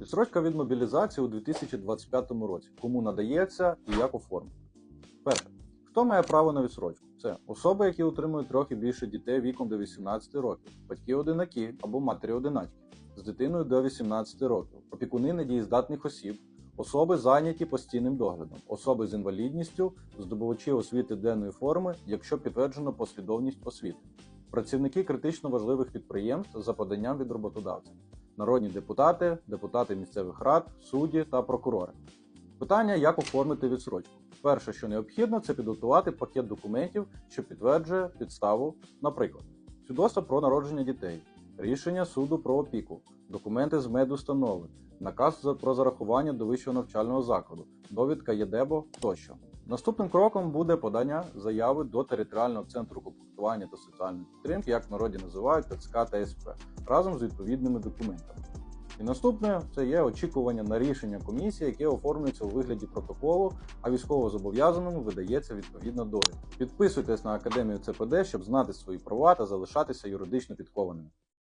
Відсрочка від мобілізації у 2025 році. Кому надається і як оформити? Перше. Хто має право на відсрочку? Це особи, які утримують трохи більше дітей віком до 18 років, батьки-одинаки або матері-одиначки з дитиною до 18 років, опікуни недієздатних осіб, особи зайняті постійним доглядом, особи з інвалідністю, здобувачі освіти денної форми, якщо підтверджено послідовність освіти, працівники критично важливих підприємств за поданням від роботодавця, народні депутати, депутати місцевих рад, судді та прокурори. Питання, як оформити відсрочку. Перше, що необхідно, це підготувати пакет документів, що підтверджує підставу, наприклад, свідоцтво про народження дітей, рішення суду про опіку, документи з медустанови, наказ про зарахування до вищого навчального закладу, довідка ЄДЕБО тощо. Наступним кроком буде подання заяви до територіального центру комплектування та соціальної підтримки, як в народі називають ТЦК та СП, разом з відповідними документами. І наступне це є очікування на рішення комісії, яке оформлюється у вигляді протоколу, а військовозобов'язаному видається відповідна довідка. Підписуйтесь на академію ЦПД, щоб знати свої права та залишатися юридично підкованими.